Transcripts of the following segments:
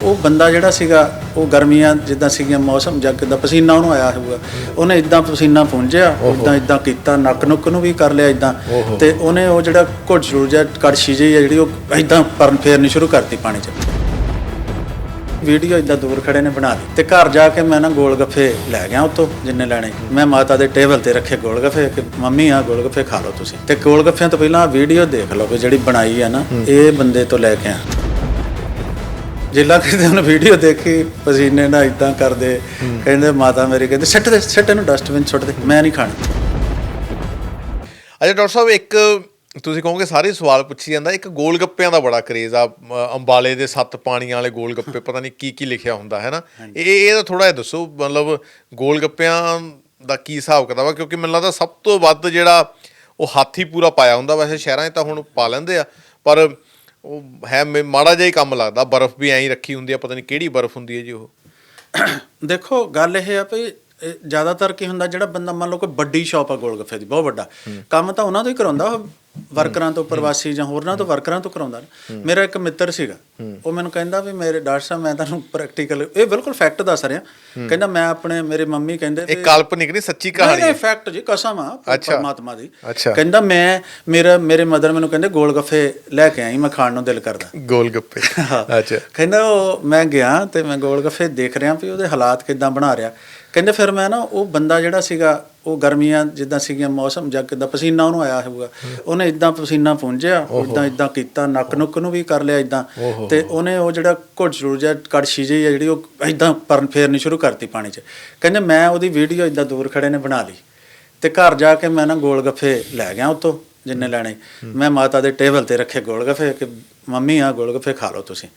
ਉਹ ਬੰਦਾ ਜਿਹੜਾ ਸੀਗਾ ਉਹ ਗਰਮੀਆਂ ਜਿੱਦਾਂ ਸੀਗੀਆਂ ਮੌਸਮ ਜਾਂ ਕਿੱਦਾਂ ਪਸੀਨਾ ਉਹਨੂੰ ਆਇਆ ਹੋਊਗਾ। ਉਹਨੇ ਇਦਾਂ ਪਸੀਨਾ ਪੁੰਝਿਆ ਉਦਾਂ ਇਦਾਂ ਕੀਤਾ ਨੱਕ ਨੁੱਕ ਨੂੰ ਵੀ ਕਰ ਲਿਆ ਇਦਾਂ ਤੇ ਉਹਨੇ ਉਹ ਜਿਹੜਾ ਘੁੱਟ ਜਾਂ ਕੜਛੀ ਜਿਹੀ ਆ ਜਿਹੜੀ ਉਹ ਇਦਾਂ ਪਰਨ ਫੇਰਨੀ ਸ਼ੁਰੂ ਕਰਤੀ ਪਾਣੀ 'ਚ। ਵੀਡੀਓ ਇਦਾਂ ਦੂਰ ਖੜੇ ਨੇ ਬਣਾ ਲਈ ਤੇ ਘਰ ਜਾ ਕੇ ਮੈਂ ਨਾ ਗੋਲ ਗੱਫੇ ਲੈ ਗਿਆ ਉਤੋਂ ਜਿੰਨੇ ਲੈਣੇ। ਮੈਂ ਮਾਤਾ ਦੇ ਟੇਬਲ ਤੇ ਰੱਖੇ ਗੋਲ ਗੱਫੇ ਕਿ ਮੰਮੀ ਆ ਗੋਲ ਗੱਫੇ ਖਾ ਲਓ ਤੁਸੀਂ। ਤੇ ਗੋਲ ਗੱਫਿਆਂ ਤੋਂ ਪਹਿਲਾਂ ਵੀਡੀਓ ਦੇਖ ਲਓ ਵੀ ਜਿਹੜੀ ਬਣਾਈ ਆ ਨਾ ਇਹ ਬੰਦੇ ਤੋਂ ਲੈ ਕੇ ਆ ਜਿੱਲਾ ਕਿਤੇ ਉਹਨੇ ਵੀਡੀਓ ਦੇਖੀ ਪਸੀਨੇ ਨਾਲ ਇਦਾਂ ਕਰਦੇ ਕਹਿੰਦੇ ਮਾਤਾ ਮੇਰੀ ਕਹਿੰਦੇ ਸਿੱਟ ਦੇ ਸਿੱਟ ਇਹਨੂੰ ਡਸਟਬਿਨ ਸੁੱਟ ਦੇ ਮੈਂ ਨਹੀਂ ਖਾਣਾ। ਅੱਛਾ ਡਾਕਟਰ ਸਾਹਿਬ ਇੱਕ ਤੁਸੀਂ ਕਹੋਗੇ ਸਾਰੇ ਸਵਾਲ ਪੁੱਛੀ ਜਾਂਦਾ ਇੱਕ ਗੋਲ ਗੱਪਿਆਂ ਦਾ ਬੜਾ ਕਰੇਜ਼ ਆ ਅੰਬਾਲੇ ਦੇ ਸੱਤ ਪਾਣੀਆਂ ਵਾਲੇ ਗੋਲ ਗੱਪੇ ਪਤਾ ਨਹੀਂ ਕੀ ਕੀ ਲਿਖਿਆ ਹੁੰਦਾ ਹੈ ਨਾ? ਇਹ ਇਹ ਥੋੜਾ ਜਿਹਾ ਦੱਸੋ ਮਤਲਬ ਗੋਲ ਗੱਪਿਆਂ ਦਾ ਕੀ ਹਿਸਾਬ ਕਿਤਾਬ ਆ ਕਿਉਂਕਿ ਮੈਨੂੰ ਲੱਗਦਾ ਸਭ ਤੋਂ ਵੱਧ ਜਿਹੜਾ ਉਹ ਹਾਥੀ ਪੂਰਾ ਪਾਇਆ ਹੁੰਦਾ ਵੈਸੇ ਸ਼ਹਿਰਾਂ 'ਚ ਤਾਂ ਹੁਣ ਪਾ ਲੈਂਦੇ ਆ ਪਰ ਉਹ ਹੈ ਮੇ- ਮਾੜਾ ਜਿਹਾ ਹੀ ਕੰਮ ਲੱਗਦਾ, ਬਰਫ਼ ਵੀ ਐਂ ਹੀ ਰੱਖੀ ਹੁੰਦੀ ਆ, ਪਤਾ ਨਹੀਂ ਕਿਹੜੀ ਬਰਫ਼ ਹੁੰਦੀ ਹੈ ਜੀ ਉਹ। ਦੇਖੋ, ਗੱਲ ਇਹ ਆ ਵੀ ਜ਼ਿਆਦਾਤਰ ਕੀ ਹੁੰਦਾ ਜਿਹੜਾ ਬੰਦਾ ਮੰਨ ਲਓ ਕੋਈ ਵੱਡੀ ਸ਼ਾਪ ਆ ਗੋਲ ਗੱਫੇ ਦੀ ਬਹੁਤ ਵੱਡਾ। ਕੰਮ ਤਾਂ ਉਹਨਾਂ ਤੋਂ ਹੀ ਕਰਾਉਂਦਾ ਵਰਕਰਾਂ ਤੋਂ ਪ੍ਰਵਾਸੀ ਜਾਂ ਹੋਰਨਾਂ ਤੋਂ ਵਰਕਰਾਂ ਤੋਂ ਕਰਾਉਂਦਾ। ਮੇਰਾ ਇੱਕ ਮਿੱਤਰ ਸੀਗਾ ਉਹ ਮੈਨੂੰ ਕਹਿੰਦਾ ਵੀ ਮੇਰੇ ਡਾਕਟਰ ਸਾਹਿਬ ਮੈਂ ਤੁਹਾਨੂੰ ਪ੍ਰੈਕਟੀਕਲ ਇਹ ਬਿਲਕੁਲ ਫੈਕਟ ਦੱਸ ਰਿਹਾ। ਕਹਿੰਦਾ ਮੈਂ ਆਪਣੇ ਮੇਰੇ ਮੰਮੀ ਕਹਿੰਦੇ ਇਹ ਕਾਲਪਨਿਕ ਨਹੀਂ ਸੱਚੀ ਕਹਾਣੀ ਨਹੀਂ ਹੈ। ਫੈਕਟ ਜੀ ਕਸਮ ਆ। ਪਰਮਾਤਮਾ ਦੀ। ਕਹਿੰਦਾ ਮੈਂ ਮੇਰਾ ਮੇਰੇ ਮਦਰ ਮੈਨੂੰ ਕਹਿੰਦੇ ਗੋਲ ਗੱਫੇ ਲੈ ਕੇ ਆਈ ਮੈਂ ਖਾਣ ਨੂੰ ਦਿਲ ਕਰਦਾ। ਗੋਲ ਗੱਪੇ ਅੱਛਾ। ਕਹਿੰਦਾ ਉਹ ਮੈਂ ਗਿਆ ਤੇ ਮੈਂ ਗੋਲ ਗੱਫੇ ਦੇਖ ਰਿਹਾ ਵੀ ਉਹਦੇ ਹਾਲਾਤ ਕਿਦਾਂ ਬਣਾ ਰਿਹਾ। ਕਹਿੰਦੇ ਫਿਰ ਮੈਂ ਨਾ ਉਹ ਬੰਦਾ ਜਿਹੜਾ ਸੀਗਾ ਉਹ ਗਰਮੀਆਂ ਜਿੱਦਾਂ ਸੀਗੀਆਂ ਮੌਸਮ ਜਾਂ ਕਿੱਦਾਂ ਪਸੀਨਾ ਉਹਨੂੰ ਆਇਆ ਹੋਊਗਾ। ਉਹਨੇ ਇਦਾਂ ਪਸੀਨਾ ਪੁੰਝਿਆ ਉਦਾਂ ਇਦਾਂ ਕੀਤਾ ਨੱਕ ਨੁੱਕ ਨੂੰ ਵੀ ਕਰ ਲਿਆ ਇਦਾਂ ਤੇ ਉਹਨੇ ਉਹ ਜਿਹੜਾ ਘੁੱਟ ਜਾਂ ਕੜਛੀ ਜਿਹੀ ਆ ਜਿਹੜੀ ਉਹ ਇਦਾਂ ਪਰਨ ਫੇਰਨੀ ਸ਼ੁਰੂ ਕਰਤੀ ਪਾਣੀ 'ਚ। ਕਹਿੰਦੇ ਮੈਂ ਉਹਦੀ ਵੀਡੀਓ ਇਦਾਂ ਦੂਰ ਖੜੇ ਨੇ ਬਣਾ ਲਈ। ਤੇ ਘਰ ਜਾ ਕੇ ਮੈਂ ਨਾ ਗੋਲ ਗੱਫੇ ਲੈ ਗਿਆ ਉਤੋਂ ਜਿੰਨੇ ਲੈਣੇ। ਮੈਂ ਮਾਤਾ ਦੇ ਟੇਬਲ ਤੇ ਰੱਖੇ ਗੋਲ ਗੱਫੇ ਕਿ ਮੰਮੀ ਆ ਗੋਲ ਗੱਫੇ ਖਾ ਲਓ ਤੁਸੀਂ।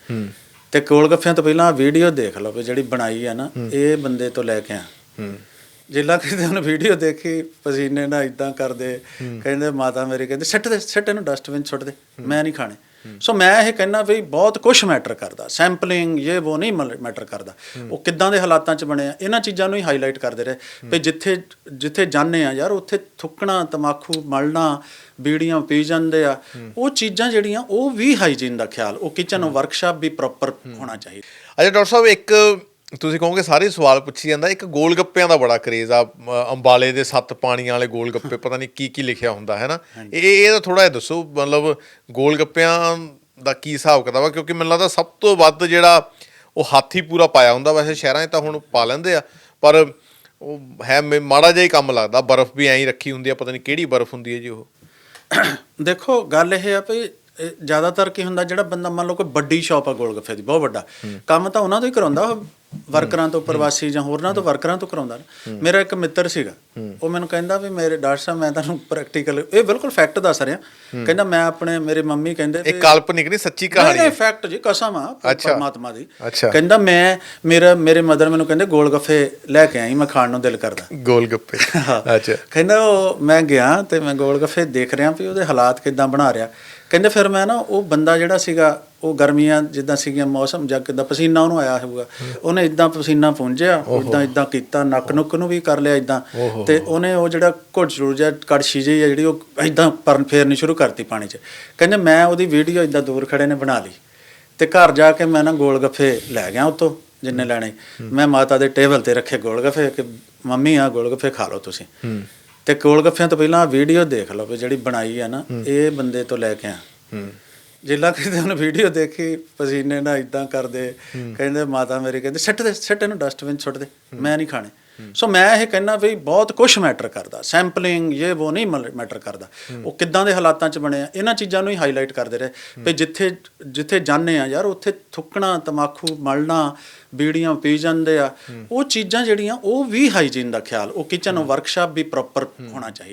ਤੇ ਗੋਲ ਗੱਫਿਆਂ ਤੋਂ ਪਹਿਲਾਂ ਵੀਡੀਓ ਦੇਖ ਲਓ ਵੀ ਜਿਹੜੀ ਬਣਾਈ ਆ ਨਾ ਇਹ ਬੰਦੇ ਤੋਂ ਲੈ ਕੇ ਆ। ਜਿੱਲਾ ਕਿਤੇ ਉਹਨੇ ਵੀਡੀਓ ਦੇਖੀ ਪਸੀਨੇ ਨਾਲ ਇਦਾਂ ਕਰਦੇ ਕਹਿੰਦੇ ਮਾਤਾ ਮੇਰੀ ਕਹਿੰਦੇ ਸਿੱਟ ਦੇ ਸਿੱਟ ਇਹਨੂੰ ਡਸਟਬਿਨ ਸੁੱਟ ਦੇ ਮੈਂ ਨਹੀਂ ਖਾਣੇ। ਸੋ ਮੈਂ ਇਹ ਕਹਿੰਦਾ ਵੀ ਬਹੁਤ ਕੁਝ ਮੈਟਰ ਕਰਦਾ। ਸੈਂਪਲਿੰਗ ਇਹ ਉਹ ਨਹੀਂ ਮੈਟਰ ਕਰਦਾ। ਉਹ ਕਿੱਦਾਂ ਦੇ ਹਾਲਾਤਾਂ 'ਚ ਬਣੇ ਆ, ਇਹਨਾਂ ਚੀਜ਼ਾਂ ਨੂੰ ਹੀ ਹਾਈਲਾਈਟ ਕਰਦੇ ਰਹੇ। ਵੀ ਜਿੱਥੇ ਜਿੱਥੇ ਜਾਂਦੇ ਆ ਯਾਰ, ਉੱਥੇ ਥੁੱਕਣਾ, ਤਮਾਕੂ ਮਲਣਾ, ਬੀੜੀਆਂ ਪੀ ਜਾਂਦੇ ਆ, ਉਹ ਚੀਜ਼ਾਂ ਜਿਹੜੀਆਂ ਉਹ ਵੀ ਹਾਈਜੀਨ ਦਾ ਖਿਆਲ, ਉਹ ਕਿਚਨ ਵਰਕਸ਼ਾਪ ਵੀ ਪ੍ਰੋਪਰ ਹੋਣਾ ਚਾਹੀਦਾ। ਅੱਛਾ, ਡਾਕਟਰ ਸਾਹਿਬ, ਇੱਕ ਤੁਸੀਂ ਕਹੋਗੇ ਸਾਰੇ ਸਵਾਲ ਪੁੱਛੀ ਜਾਂਦਾ ਇੱਕ ਗੋਲ ਗੱਪਿਆਂ ਦਾ ਬੜਾ ਕਰੇਜ਼ ਆ ਅ, ਅੰਬਾਲੇ ਦੇ ਸੱਤ ਪਾਣੀਆਂ ਵਾਲੇ ਗੋਲ ਗੱਪੇ ਪਤਾ ਨਹੀਂ ਕੀ ਕੀ ਲਿਖਿਆ ਹੁੰਦਾ ਹੈ ਨਾ? ਇਹ ਇਹ ਥੋੜਾ ਜਿਹਾ ਦੱਸੋ ਮਤਲਬ ਗੋਲ ਗੱਪਿਆਂ ਦਾ ਕੀ ਹਿਸਾਬ ਕਿਤਾਬ ਆ? ਕਿਉਂਕਿ ਮੈਨੂੰ ਲੱਗਦਾ ਸਭ ਤੋਂ ਵੱਧ ਜਿਹੜਾ ਉਹ ਹਾਥੀ ਪੂਰਾ ਪਾਇਆ ਹੁੰਦਾ ਵੈਸੇ ਸ਼ਹਿਰਾਂ 'ਚ ਤਾਂ ਹੁਣ ਪਾ ਲੈਂਦੇ ਆ ਪਰ ਉਹ ਹੈ ਮੇ- ਮਾੜਾ ਜਿਹਾ ਹੀ ਕੰਮ ਲੱਗਦਾ ਬਰਫ਼ ਵੀ ਐਂ ਹੀ ਰੱਖੀ ਹੁੰਦੀ ਆ ਪਤਾ ਨਹੀਂ ਕਿਹੜੀ ਬਰਫ਼ ਹੁੰਦੀ ਹੈ ਜੀ ਉਹ। ਦੇਖੋ ਗੱਲ ਇਹ ਆ ਵੀ ਇਹ ਜ਼ਿਆਦਾਤਰ ਕੀ ਹੁੰਦਾ ਜਿਹੜਾ ਬੰਦਾ ਮੰਨ ਲਓ ਕੋਈ ਵੱਡੀ ਸ਼ਾਪ ਆ ਗੋਲ ਗੱਫੇ ਦੀ ਬਹੁਤ ਵੱਡਾ ਕੰਮ ਤਾਂ ਉਹਨਾਂ ਤੋਂ ਹੀ ਕਰਾਉਂਦਾ ਉਹ ਵਰਕਰਾਂ ਤੋਂ ਪ੍ਰਵਾਸੀ ਜਾਂ ਹੋਰਨਾਂ ਤੋਂ ਵਰਕਰਾਂ ਤੋਂ ਕਰਾਉਂਦਾ। ਮੇਰਾ ਇੱਕ ਮਿੱਤਰ ਸੀਗਾ ਉਹ ਮੈਨੂੰ ਕਹਿੰਦਾ ਵੀ ਮੇਰੇ ਡਾਕਟਰ ਸਾਹਿਬ ਮੈਂ ਤੁਹਾਨੂੰ ਪ੍ਰੈਕਟੀਕਲ ਇਹ ਬਿਲਕੁਲ ਫੈਕਟ ਦੱਸ ਰਿਹਾ। ਕਹਿੰਦਾ ਮੈਂ ਆਪਣੇ ਮੇਰੇ ਮੰਮੀ ਕਹਿੰਦੇ ਇਹ ਕਾਲਪਨਿਕ ਨਹੀਂ ਸੱਚੀ ਕਹਾਣੀ ਹੈ। ਫੈਕਟ ਜੀ ਕਸਮ ਆ। ਪਰਮਾਤਮਾ ਦੀ। ਕਹਿੰਦਾ ਮੈਂ ਮੇਰਾ ਮੇਰੇ ਮਦਰ ਮੈਨੂੰ ਕਹਿੰਦੇ ਗੋਲ ਗੱਫੇ ਲੈ ਕੇ ਆਈ ਮੈਂ ਖਾਣ ਨੂੰ ਦਿਲ ਕਰਦਾ। ਗੋਲ ਗੱਪੇ ਅੱਛਾ। ਕਹਿੰਦਾ ਉਹ ਮੈਂ ਗਿਆ ਤੇ ਮੈਂ ਗੋਲ ਗੱਫੇ ਦੇਖ ਰਿਹਾ ਵੀ ਉਹਦੇ ਹਾਲਾਤ ਕਿਦਾਂ ਬਣਾ ਰਿਹਾ। ਕਹਿੰਦੇ ਫਿਰ ਮੈਂ ਨਾ ਉਹ ਬੰਦਾ ਜਿਹੜਾ ਸੀਗਾ ਉਹ ਗਰਮੀਆਂ ਜਿੱਦਾਂ ਸੀਗੀਆਂ ਮੌਸਮ ਜਾਂ ਕਿੱਦਾਂ ਪਸੀਨਾ ਉਹਨੂੰ ਆਇਆ ਹੋਊਗਾ। ਉਹਨੇ ਇਦਾਂ ਪਸੀਨਾ ਪੁੰਝਿਆ ਉਦਾਂ ਇਦਾਂ ਕੀਤਾ ਨੱਕ ਨੁੱਕ ਨੂੰ ਵੀ ਕਰ ਲਿਆ ਇਦਾਂ ਤੇ ਉਹਨੇ ਉਹ ਜਿਹੜਾ ਘੁੱਟ ਜਾਂ ਕੜਛੀ ਜਿਹੀ ਜਿਹੜੀ ਉਹ ਇਦਾਂ ਪਰਨ ਫੇਰਨੀ ਸ਼ੁਰੂ ਕਰਤੀ ਪਾਣੀ 'ਚ। ਕਹਿੰਦੇ ਮੈਂ ਉਹਦੀ ਵੀਡੀਓ ਇਦਾਂ ਦੂਰ ਖੜੇ ਨੇ ਬਣਾ ਲਈ। ਤੇ ਘਰ ਜਾ ਕੇ ਮੈਂ ਨਾ ਗੋਲ ਗੱਫੇ ਲੈ ਗਿਆ ਉਤੋਂ ਜਿੰਨੇ ਲੈਣੇ। ਮੈਂ ਮਾਤਾ ਦੇ ਟੇਬਲ ਤੇ ਰੱਖੇ ਗੋਲ ਗੱਫੇ ਕਿ ਮੰਮੀ ਆ ਗੋਲ ਗੱਫੇ ਖਾ ਲਓ ਤੁਸੀਂ। ਤੇ ਗੋਲ ਗੱਫਿਆਂ ਤੋਂ ਪਹਿਲਾਂ ਵੀਡੀਓ ਦੇਖ ਲਓ ਵੀ ਜਿਹੜੀ ਬਣਾਈ ਆ ਨਾ ਇਹ ਬੰਦੇ ਤੋਂ ਲੈ ਕੇ ਆ। ਹੂੰ। ਜਿੱਲਾ ਕਿਤੇ ਉਹਨੇ ਵੀਡੀਓ ਦੇਖੀ ਪਸੀਨੇ ਨਾਲ ਇਦਾਂ ਕਰਦੇ ਕਹਿੰਦੇ ਮਾਤਾ ਮੇਰੀ ਕਹਿੰਦੇ ਸਿੱਟ ਦੇ ਸਿੱਟ ਇਹਨੂੰ ਡਸਟਬਿਨ ਸੁੱਟ ਦੇ ਮੈਂ ਨਹੀਂ ਖਾਣੇ। ਸੋ ਮੈਂ ਇਹ ਕਹਿੰਦਾ ਵੀ ਬਹੁਤ ਕੁਝ ਮੈਟਰ ਕਰਦਾ ਸੈਂਪਲਿੰਗ ਇਹ ਉਹ ਨਹੀਂ ਮੈਟਰ ਕਰਦਾ। ਉਹ ਕਿੱਦਾਂ ਦੇ ਹਾਲਾਤਾਂ 'ਚ ਬਣੇ ਆ ਇਹਨਾਂ ਚੀਜ਼ਾਂ ਨੂੰ ਹੀ ਹਾਈਲਾਈਟ ਕਰਦੇ ਰਹੇ। ਵੀ ਜਿੱਥੇ ਜਿੱਥੇ ਜਾਂਦੇ ਆ ਯਾਰ ਉੱਥੇ ਥੁੱਕਣਾ ਤਮਾਕੂ ਮਲਣਾ ਬੀੜੀਆਂ ਪੀ ਜਾਂਦੇ ਆ ਉਹ ਚੀਜ਼ਾਂ ਜਿਹੜੀਆਂ ਉਹ ਵੀ ਹਾਈਜੀਨ ਦਾ ਖਿਆਲ ਉਹ ਕਿਚਨ ਵਰਕਸ਼ਾਪ ਵੀ ਪ੍ਰੋਪਰ ਹੋਣਾ ਚਾਹੀਦਾ।